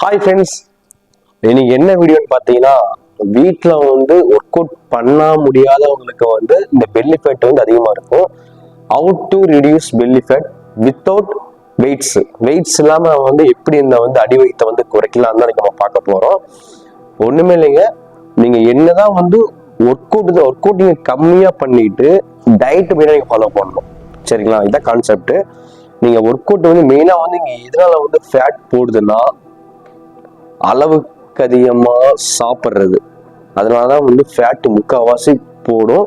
Hi friends இன்னைக்கு என்ன வீடியோன்னு பார்த்தீங்கன்னா வீட்டில் வந்து ஒர்க் அவுட் பண்ண முடியாதவங்களுக்கு வந்து இந்த பெல்லி ஃபேட் வந்து அதிகமாக இருக்கும். How to reduce belly fat without weights weights இல்லாமல் வந்து எப்படி இந்த வந்து அடி வயித்தை வந்து குறைக்கலாம் தான் நம்ம பார்க்க போகிறோம் ஒன்றுமே இல்லைங்க. நீங்கள் என்னதான் வந்து ஒர்க் அவுட் ஒர்க் அவுட் நீங்கள் கம்மியாக பண்ணிட்டு டயட் மெயினாக நீங்கள் ஃபாலோ பண்ணணும். சரிங்களா? இதான் கான்செப்ட் நீங்கள் ஒர்க் அவுட் வந்து மெயினாக வந்து இங்கே எதனால் வந்து ஃபேட் போடுதுன்னா அளவுக்கு அதிகமாக சாப்பிட்றது. அதனால தான் வந்து ஃபேட்டு முக்கால்வாசி போடும்.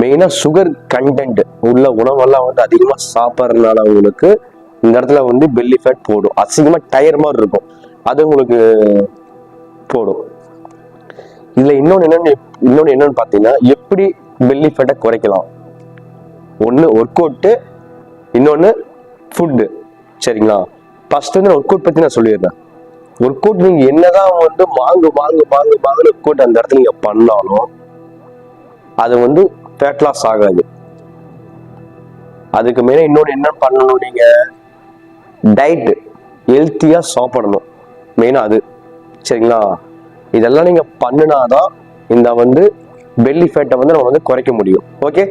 மெயினாக சுகர் கண்டென்ட் உள்ள உணவெல்லாம் வந்து அதிகமாக சாப்பிட்றதுனால உங்களுக்கு இந்த இடத்துல வந்து பெல்லி ஃபேட் போடும். அசிங்கமாக டயர் மாதிரி இருக்கும். அது உங்களுக்கு போடும். இதில் இன்னொன்று என்னென்னு இன்னொன்று என்னென்னு பார்த்தீங்கன்னா எப்படி பெல்லி ஃபேட்டை குறைக்கலாம்? ஒன்று ஒர்க் அவுட்டு இன்னொன்று ஃபுட்டு சரிங்களா? ஃபர்ஸ்ட் வந்து ஒர்க் அவுட் பற்றி நான் சொல்லிடுறேன். ஒர்க் அவுட் நீங்க என்னதான் வந்து மாங்கு வாங்கு வாங்கு மாங்கு ஒர்க் அவுட் அந்த இடத்துல நீங்க பண்ணாலும் அது வந்து ஃபேட் லாஸ் ஆகாது. அதுக்கு மேல இன்னொன்று என்ன பண்ணணும் நீங்க? டயட் ஹெல்த்தியா சாப்பிடணும். மெயினா அது. சரிங்களா? இதெல்லாம் நீங்க பண்ணினாதான் இந்த வந்து பெல்லி ஃபேட்டை வந்து நம்ம வந்து குறைக்க முடியும். ஓகே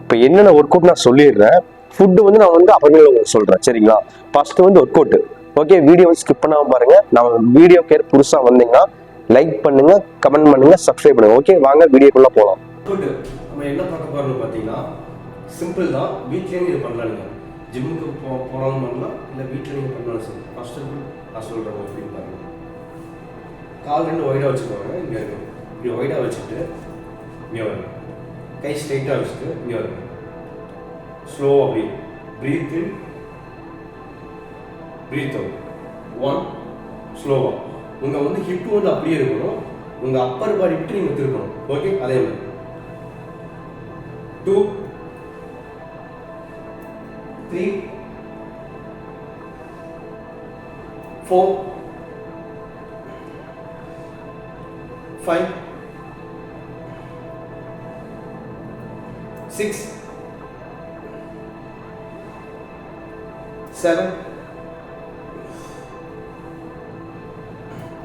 இப்போ என்னென்ன ஒர்க் அவுட் நான் சொல்லிடுறேன்? ஃபுட்டு வந்து நான் வந்து அப்புறமே சொல்கிறேன் சொல்றேன். சரிங்களா? ஃபர்ஸ்ட் வந்து work out okay video skip பண்ணாமல் பாருங்க. நம்ம வீடியோ கேர் புதுசா வந்தீங்கன்னா லைக் பண்ணுங்க கமெண்ட் பண்ணுங்க சப்ஸ்கிரைப் பண்ணுங்க. ஓகே வாங்க வீடியோக்குள்ள போகலாம் நம்ம என்ன பார்க்க போறோம்னு பார்த்தீங்கன்னா சிம்பிள் தான். வீட்லேயும் இது பண்ணலாங்க. ஜிம்முக்கு போ போகலாம்னு பண்ணலாம் இல்லை வீட்டில் நீங்கள் பண்ணலாம் சார். ஃபர்ஸ்ட் நான் சொல்கிறேன் எப்படின்னு பாருங்க. கால் ரெண்டு ஒய்டாக வச்சுக்கோங்க இங்கே இருக்கும் இப்படி ஒய்டாக வச்சுட்டு இங்கே வருங்க. கை ஸ்ட்ரைட்டாக வச்சுட்டு இங்கே வருங்க. ஸ்லோ அப்படி breathe in breathe out one ஸ்லோவாக உங்கள் வந்து ஹிப் வந்து அப்படியே இருக்கணும். உங்கள் அப்பர் பாடி விட்டு நீங்கள் திருப்பணும். ஓகே அதே மாதிரி. Two three four five six seven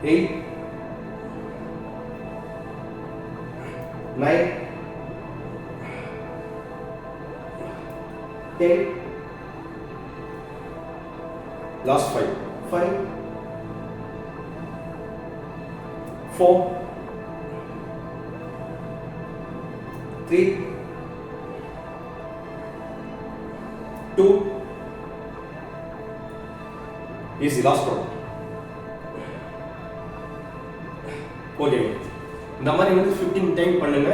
eight, nine, ten, last five, five, four, three, two, easy, last one. Okay இந்த மாதிரி வந்து ஃபிஃப்டீன் டைம் பண்ணுங்க.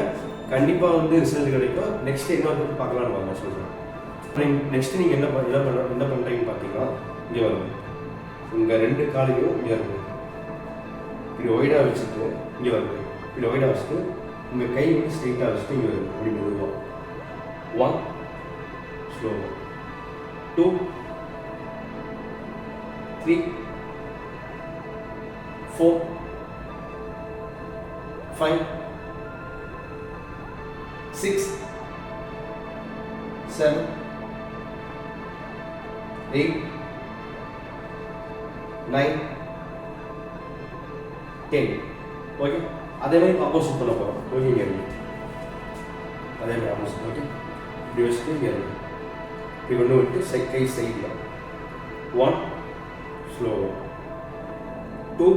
கண்டிப்பாக வந்து ரிசல்ட் கிடைக்கும். நெக்ஸ்ட் என்ன வந்து பார்க்கலாம்னு வாங்க சொல்கிறேன் நெக்ஸ்ட் நீங்கள் என்ன பண்ண என்ன பண்ண என்ன பண்ணுறீங்கன்னு பார்த்தீங்கன்னா இங்கே வரும். உங்கள் ரெண்டு காலையும் இங்கே இருக்கும். இப்படி ஒய்டாக வச்சுட்டு இங்கே வருது இப்படி ஒய்டாக வச்சுட்டு உங்கள் கை வந்து ஸ்ட்ரெயிட்டாக வச்சுட்டு இங்கே வரும். அப்படி மெதுவாக one slow two three five six seven eight nine ten okay அதே மாதிரி ஆப்போசிட் பண்ண போகிறோம் ஓகே இங்கே அதே மாதிரி ஆப்போசிட் ஓகே இப்படி வச்சுட்டு இங்கே இப்படி கொண்டு விட்டு செக்கை கை சைடில் one slow two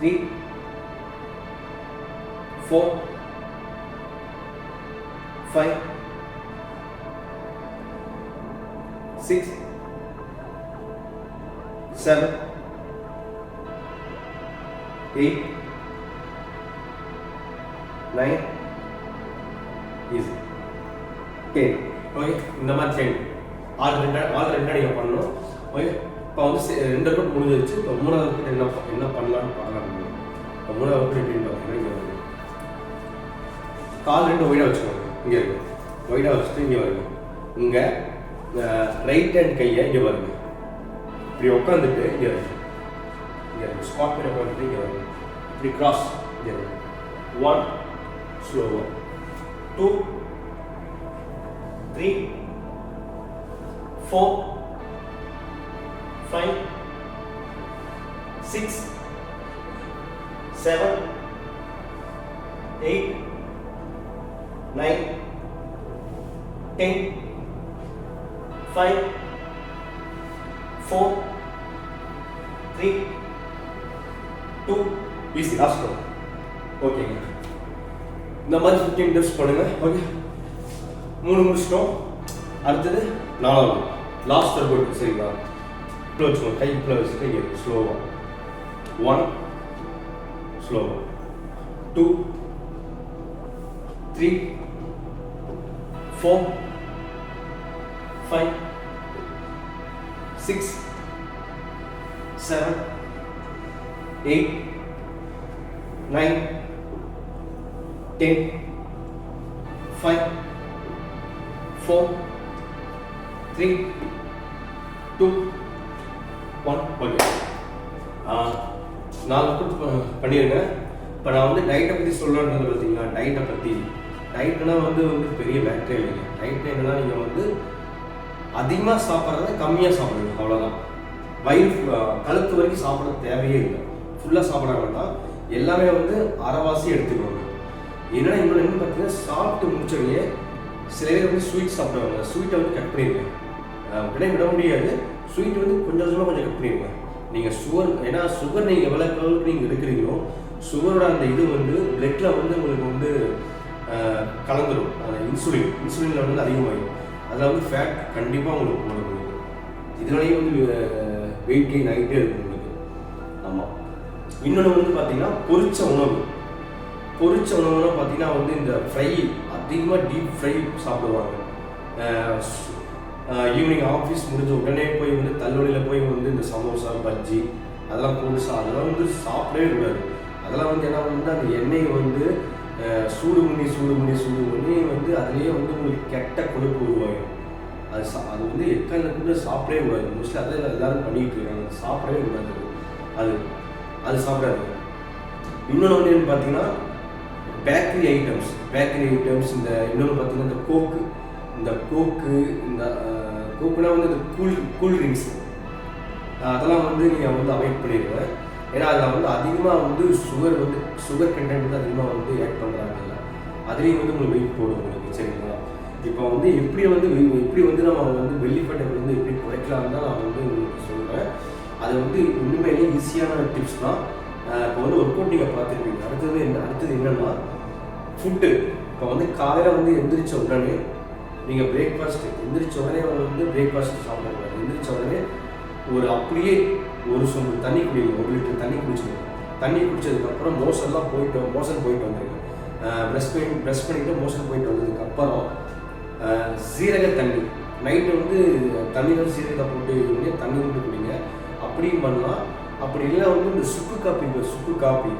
three four five six seven eight nine easy ten okay இந்த மாதிரி டென் ஆறு ரெண்டா ஆறு ரெண்டா நீங்கள் பண்ணணும். ஓகே இப்போ வந்து ரெண்டு ரூட் முடிஞ்சிருச்சு இப்போ மூணாவது route என்ன என்ன பண்ணலாம்னு பார்க்கலாம் இப்போ மூணாவது route எப்படின்னு பார்த்தீங்கன்னா வருது? கால் ரெண்டு ஒயிடாக வச்சுக்கோங்க. இங்கே இருக்கு. ஒயிடாக வச்சுட்டு இங்கே வருங்க இங்கே ரைட் ஹேண்ட் கையை இங்கே வருங்க இப்படி உட்காந்துட்டு இங்கே வருங்க இங்கே இருக்கு. ஸ்குவாட் பண்ணி உட்காந்துட்டு இங்கே வருங்க இப்படி கிராஸ் இங்கே வருங்க ஒன் ஸ்லோவாக two three four five six seven eight nine ten five four three two easy last ஓகேங்க இந்த மாதிரி ஃபிஃப்டீன் டெப்ஸ் பண்ணுங்க. ஓகே மூணு முடிச்சிட்டோம். அடுத்தது நாலாவது. லாஸ்ட் ஒர்க் சரிங்களா? இப்போ வச்சுக்கோங்க கை இப்போ வச்சுட்டு ஸ்லோவாக ஒன் ஸ்லோவாக two three four five six seven eight nine ten five four three two one okay நாலு ஒர்க் பண்ணிடுங்க இப்போ நான் வந்து டயட்டை பற்றி சொல்லணுன்றது பார்த்தீங்கன்னா டயட்டை பற்றி டயட்னா வந்து வந்து பெரிய பேக்டே இல்லைங்க. டயட் என்னன்னா நீங்கள் வந்து அதிகமாக சாப்பிட்றத கம்மியாக சாப்பிடுங்க அவ்வளோதான் வயிறு கழுத்து வரைக்கும் சாப்பிட தேவையே இல்லை. ஃபுல்லாக சாப்பிட வேண்டாம். எல்லாமே வந்து அறவாசி எடுத்துக்கோங்க. என்னன்னா இன்னொன்று என்ன பார்த்தீங்கன்னா சாப்பிட்டு முடிச்சோடனே சில பேர் வந்து ஸ்வீட் சாப்பிடுவாங்க. ஸ்வீட்டை வந்து கட் பண்ணிடுங்க உடனே விட முடியாது. ஸ்வீட் வந்து கொஞ்சம் கொஞ்சமாக கொஞ்சம் கட் பண்ணிடுங்க. நீங்கள் சுகர் ஏன்னா சுகர் நீங்கள் எவ்வளோ அளவுக்கு நீங்கள் எடுக்கிறீங்களோ சுகரோட அந்த இது வந்து பிளட்டில் வந்து உங்களுக்கு வந்து கலந்துடும் அந்த இன்சுலின் இன்சுலினில் வந்து அதிகமாகிடும் அதில் வந்து ஃபேட் கண்டிப்பாக உங்களுக்கு போட முடியும் இதனாலேயே வந்து வெயிட் கெயின் ஆகிட்டே இருக்கும் உங்களுக்கு. ஆமாம் இன்னொன்று வந்து பார்த்தீங்கன்னா பொரிச்ச உணவு. பொரிச்ச உணவுனா பார்த்தீங்கன்னா வந்து இந்த ஃப்ரை அதிகமாக டீப் ஃப்ரை சாப்பிடுவாங்க. ஈவினிங் ஆஃபீஸ் முடிஞ்ச உடனே போய் வந்து தள்ளுவடியில் போய் வந்து இந்த சமோசா பஜ்ஜி அதெல்லாம் புதுசாக அதெல்லாம் வந்து சாப்பிடவே கூடாது. அதெல்லாம் வந்து என்ன வந்து அந்த எண்ணெய் வந்து சூடு பண்ணி சூடு பண்ணி சூடு பண்ணி வந்து அதுலேயே வந்து உங்களுக்கு கெட்ட கொழுப்பு உருவாகும் அது சா அது வந்து எக்காரணத்துக்கு சாப்பிடவே கூடாது. மோஸ்ட்லி அதை எல்லாரும் பண்ணிட்டு இருக்காங்க. சாப்பிடவே கூடாது. அது அது சாப்பிடாது. இன்னொன்று வந்து என்னன்னு பார்த்தீங்கன்னா பேக்கரி ஐட்டம்ஸ் பேக்கரி ஐட்டம்ஸ் இந்த இன்னொன்று பார்த்தீங்கன்னா இந்த கோக்கு இந்த கோக்கு இந்த அஹ், வந்து கூல் கூல் ட்ரிங்க்ஸ் அதெல்லாம் வந்து நீங்கள் வந்து அவாய்ட் பண்ணிடுங்க. ஏன்னா அதில் வந்து அதிகமாக வந்து சுகர் வந்து சுகர் கண்டென்ட் வந்து அதிகமாக வந்து ஆட் பண்ணுறாங்க அதுலேயும் வந்து உங்களுக்கு வெயிட் போடும் உங்களுக்கு சரிங்களா? இப்போ வந்து எப்படி வந்து எப்படி வந்து நம்ம வந்து வெள்ளிப்பட்டை வந்து எப்படி குறைக்கலாம் தான் நான் வந்து உங்களுக்கு சொல்கிறேன் அது வந்து உண்மையிலேயே ஈஸியான டிப்ஸ் தான். இப்போ வந்து ஒர்க் அவுட் நீங்கள் பார்த்துருப்பீங்க. அடுத்தது என்ன அடுத்தது என்னென்னா ஃபுட்டு இப்போ வந்து காலையில் வந்து எந்திரிச்ச உடனே நீங்கள் பிரேக்ஃபாஸ்ட் எந்திரிச்ச உடனே வந்து பிரேக்ஃபாஸ்ட் சாப்பிடக்கூடாது எந்திரிச்ச உடனே ஒரு அப்படியே ஒரு சொம்பு தண்ணி குடிங்க. ஒரு லிட்டர் தண்ணி குடிச்சிடுங்க. தண்ணி குடிச்சதுக்கப்புறம் மோஷன்லாம் போயிட்டு மோஷன் போயிட்டு வந்துருங்க. ப்ரெஷ் பண்ணி ப்ரெஷ் பண்ணிட்டு மோஷன் போயிட்டு வந்ததுக்கு அப்புறம் சீரக தண்ணி. நைட்டு வந்து தண்ணியில் சீரகத்தை போட்டு இது தண்ணி விட்டு குடிங்க. அப்படியும் பண்ணலாம். அப்படி இல்லை வந்து இந்த சுக்கு காப்பி இந்த சுக்கு காப்பி.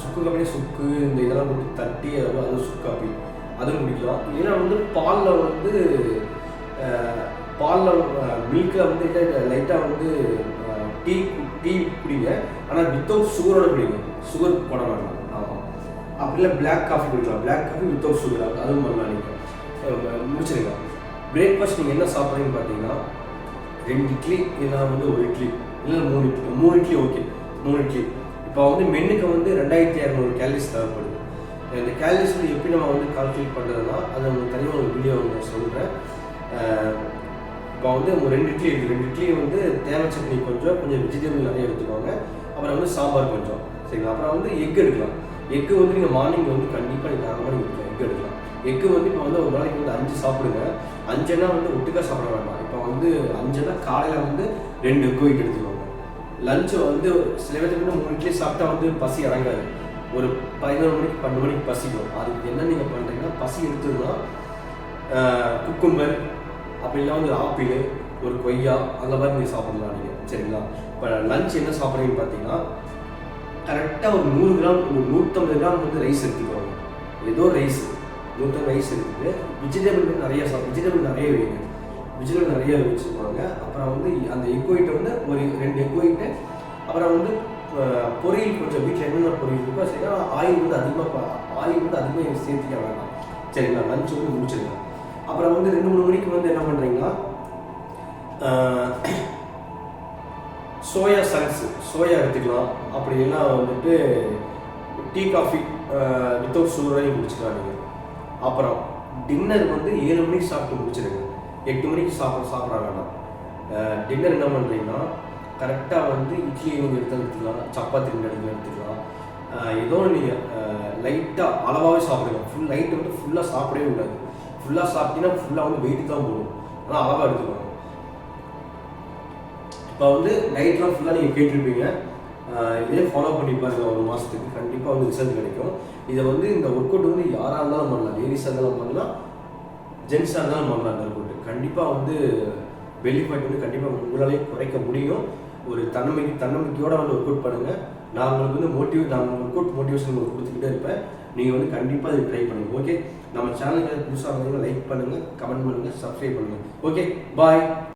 சுக்கு காப்பினே சுக்கு இந்த இதெல்லாம் போட்டு தட்டி அது அது சுக்கு காப்பி. அதுவும் குடிக்கலாம். ஏன்னா வந்து பாலில் வந்து பாலில் மில்கில் வந்து லைட்டாக வந்து டீ டீ குடிங்க. ஆனால் வித்தவுட் சுகரோட குடிங்க. சுகர் போட வேண்டாம் ஆமாம் அப்படி இல்லை பிளாக் காஃபி குடிக்கலாம். பிளாக் காஃபி வித்தவுட் சுகர் அதுவும் பண்ணலாம் நீங்கள் முடிச்சிருங்க. பிரேக்ஃபாஸ்ட் நீங்கள் என்ன சாப்பிட்றீங்கன்னு பார்த்தீங்கன்னா ரெண்டு இட்லி இல்லைனா வந்து ஒரு இட்லி. இல்லை மூணு இட்லி. மூணு இட்லி ஓகே மூணு இட்லி. இப்போ வந்து மென்னுக்கு வந்து ரெண்டாயிரத்தி இரநூறு கேலரிஸ் தேவைப்படும் இந்த கேலரிஸில் எப்படி நம்ம வந்து கால்குலேட் பண்ணுறதுனா அதை உங்களுக்கு தனியாக ஒரு வீடியோ நான் சொல்கிறேன் இப்போ வந்து ஒரு ரெண்டு இட்லி இருக்குது ரெண்டு இட்லி வந்து தேவை சட்னி கொஞ்சம் கொஞ்சம் வெஜிடபிள் நிறைய எடுத்துக்கோங்க. அப்புறம் வந்து சாம்பார் கொஞ்சம். சரிங்களா? அப்புறம் வந்து எக் எடுக்கலாம். எக்கு வந்து நீங்கள் மார்னிங் வந்து கண்டிப்பாக நீங்கள் அரை மணிக்கு எடுக்கலாம். எக் எடுக்கலாம். எக்கு வந்து இப்போ வந்து ஒரு நாளைக்கு வந்து அஞ்சு சாப்பிடுங்க. அஞ்சுனா வந்து ஒட்டுக்கா சாப்பிட வேண்டாம் இப்போ வந்து அஞ்சுனா காலையில் வந்து ரெண்டு எக் எடுத்துக்கோங்க. லஞ்சை வந்து சில பேருக்கு மூணு இட்லி சாப்பிட்டா வந்து பசி இறங்காது. ஒரு பதினோரு மணிக்கு பன்னெண்டு மணிக்கு பசிக்கும் அதுக்கு என்ன நீங்கள் பண்ணுறீங்கன்னா பசி எடுத்ததுன்னா குக்கும்பர் அப்படி இல்லை ஒரு ஆப்பிள் ஒரு கொய்யா அந்த மாதிரி நீங்கள் சாப்பிடலாம் நீங்கள் சரிங்களா? இப்போ லஞ்ச் என்ன சாப்பிட்றீங்கன்னு பார்த்தீங்கன்னா கரெக்டாக ஒரு நூறு கிராம் ஒரு நூற்றம்பது கிராம் வந்து ரைஸ் எடுத்துக்கோங்க. ஏதோ ரைஸ் நூற்றம்பது ரைஸ் எடுத்துட்டு வெஜிடபிள் வந்து நிறைய சாப்பிடும் வெஜிடபிள் நிறைய வேணும் வெஜிடபிள் நிறைய வச்சுக்கோங்க. அப்புறம் வந்து அந்த எக் ஒயிட்டை வந்து ஒரு ரெண்டு எக் ஒயிட்டு அப்புறம் வந்து பொரியல் கொஞ்சம் வீட்டில் என்னென்ன பொரியல் இருக்கோ சரி ஆயில் வந்து அதிகமாக ஆயில் வந்து அதிகமாக சேர்த்துக்க வேண்டாம் சரிங்களா லஞ்ச் வந்து முடிச்சிருங்க அப்புறம் வந்து ரெண்டு மூணு மணிக்கு வந்து என்ன பண்ணுறீங்கன்னா சோயா சங்ஸ் சோயா எடுத்துக்கலாம். அப்படி இல்லைன்னா வந்துட்டு டீ காஃபி வித்தவுட் சுகரையும் முடிச்சுக்கலாம் நீங்கள் அப்புறம் டின்னர் வந்து ஏழு மணிக்கு சாப்பிட்டு முடிச்சிருங்க. எட்டு மணிக்கு சாப்பிட சாப்பிட்றாங்கன்னா டின்னர் என்ன பண்ணுறீங்கன்னா கரெக்டாக வந்து இட்லி நீங்கள் எடுத்து எடுத்துக்கலாம் சப்பாத்தி ரெண்டு எடுத்து எடுத்துக்கலாம். ஏதோ நீங்கள் லைட்டாக அளவாகவே சாப்பிடுங்க. ஃபுல் நைட்டு வந்து ஃபுல்லாக சாப்பிடவே கூடாது. ஃபுல்லாக சாப்பிட்டீங்கன்னா ஃபுல்லாக வந்து வெயிட்டு தான் போடும். ஆனால் அளவாக எடுத்துக்கணும் இப்போ வந்து நைட்லாம் ஃபுல்லாக நீங்கள் கேட்டிருப்பீங்க. இதே ஃபாலோ பண்ணி பாருங்க. ஒரு மாதத்துக்கு கண்டிப்பாக வந்து ரிசல்ட் கிடைக்கும். இதை வந்து இந்த ஒர்க் அவுட் வந்து யாராக இருந்தாலும் பண்ணலாம். லேடிஸாக இருந்தாலும் பண்ணலாம். ஜென்ஸாக இருந்தாலும் பண்ணலாம் இந்த ஒர்க் அவுட் கண்டிப்பாக வந்து வெளி வந்து கண்டிப்பாக உங்களாலே குறைக்க முடியும். ஒரு தன்னம்பிக்கை தன்னம்பிக்கையோடு வந்து ஒர்க் அவுட் பண்ணுங்கள் நான் உங்களுக்கு வந்து மோட்டிவ் நான் ஒர்க் அவுட் மோட்டிவேஷன் உங்களுக்கு கொடுத்துக்கிட்டே இருப்பேன். நீங்கள் வந்து கண்டிப்பாக இது ட்ரை பண்ணுங்கள் ஓகே நம்ம சேனலுக்கு புதுசாக வந்தீங்கன்னா லைக் பண்ணுங்கள் கமெண்ட் பண்ணுங்கள் சப்ஸ்கிரைப் பண்ணுங்கள் ஓகே பாய்